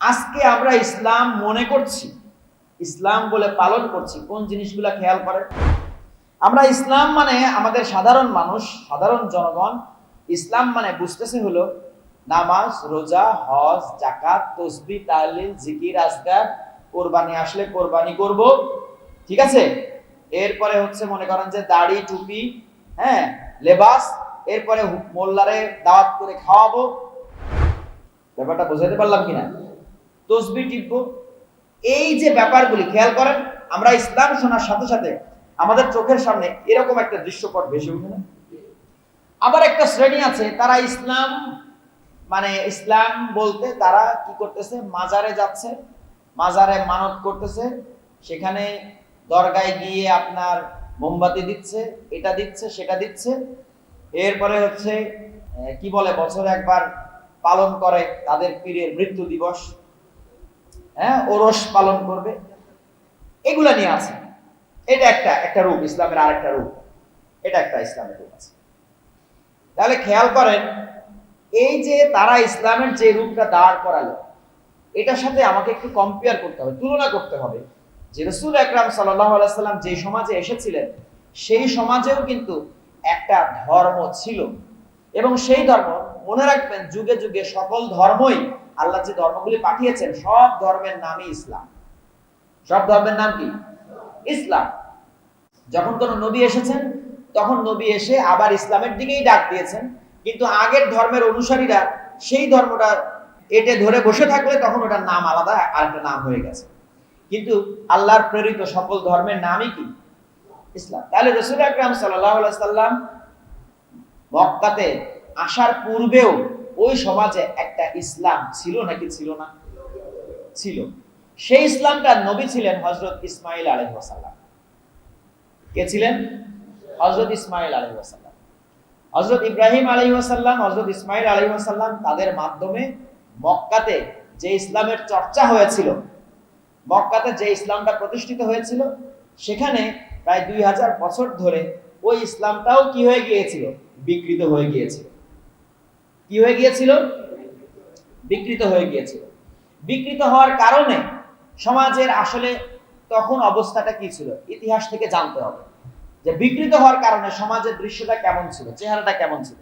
আজকে আমরা ইসলাম মনে করছি, ইসলাম বলে পালন করছি, কোন জিনিসগুলা খেয়াল করেন? আমরা ইসলাম মানে আমাদের সাধারণ মানুষ, সাধারণ জনগণ, ইসলাম মানে বুঝতেছে হলো নামাজ, রোজা, হজ জাকাত তসবি, তাহলিল, জিকির, আজকার, কোরবানি আসলে কোরবানি করব, ঠিক আছে? এরপরে হচ্ছে মনে করেন যে দাড়ি, টুপি হ্যাঁ লেবাস, এরপরে মোল্লারে দাওয়াত করে খাওয়াবো। ব্যাপারটা বোঝাতে পারলাম কিনা? তসবি টিপবো। এই যে ব্যাপারগুলি, খেয়াল করেন, আমরা ইসলাম শোনার সাথে সাথে আমাদের চোখের সামনে এরকম একটা দৃশ্যপট ভেসে উঠে না। আবার একটা শ্রেণি আছে, তারা ইসলাম মানে ইসলাম বলতে তারা কি করতেছে? মাজারে যাচ্ছে, মাজারে মানত করতেছে, সেখানে দরগায় গিয়ে আপনার মোমবাতি দিচ্ছে, এটা দিচ্ছে, সেটা দিচ্ছে, এরপরে হচ্ছে কি বলে, বছরে একবার পালন করে তাদের পীরের মৃত্যু দিবস। হ্যাঁ ওরস পালন করবে। এগুলা নিয়ে আছে। এটা একটা একটা রূপ, ইসলামের আরেকটা রূপ। এটা একটা ইসলামের রূপ আছে। তাহলে খেয়াল করেন, এই যে তারা ইসলামের যে রূপটা দাঁড় করালো, এটার সাথে আমাকে একটু কম্পেয়ার করতে হবে, তুলনা করতে হবে। যে রসুল একরাম আলাইসাল্লাম যে সমাজে এসেছিলেন, সেই সমাজেও কিন্তু একটা ধর্ম ছিল। এবং সেই ধর্ম, মনে রাখবেন, যুগে যুগে সকল ধর্মই আল্লাহ যে ধর্মগুলি পাঠিয়েছেন, সব ধর্মের নামই ইসলাম। সব ধর্মের নাম কি? ইসলাম। যখন কোন নবী এসেছেন তখন নবী এসে আবার ইসলামের দিকেই ডাক দিয়েছেন। কিন্তু আগের ধর্মের অনুসারীরা সেই ধর্মটা এটে ধরে বসে থাকলে তখন ওটার নাম আলাদা, আরেকটা নাম হয়ে গেছে। কিন্তু আল্লাহর প্রেরিত সকল ধর্মের নামই কি? ইসলাম। তাহলে রসুল আকরাম সাল্লাম মক্কাতে আসার পূর্বেও ওই সমাজে একটা ইসলাম ছিল নাকি ছিল না? ছিল। সেই ইসলামটা নবী ছিলেন হজরত ইসমাইল আলহাসাল্লাম কে ছিলেন? হজরত ইসমাইল আলহাসাল্লাম হজরত ইব্রাহিম আলহিহাসাল্লাম হজরত ইসমাইল আলহিহাসাল্লাম তাদের মাধ্যমে মক্কাতে যে ইসলামের চর্চা হয়েছিল, মক্কাতে যে ইসলামটা প্রতিষ্ঠিত হয়েছিল, সেখানে প্রায় দুই হাজার বছর ধরে ওই ইসলামটাও কি হয়ে গিয়েছিল? বিকৃত হয়ে গিয়েছিল। কি হয়ে গিয়েছিল? বিকৃত হয়ে গিয়েছিল। বিকৃত হওয়ার কারণে সমাজের আসলে তখন অবস্থাটা কি ছিল? ইতিহাস থেকে জানতে হবে যে বিকৃত হওয়ার কারণে সমাজের দৃশ্যটা কেমন ছিল? চেহারাটা কেমন ছিল?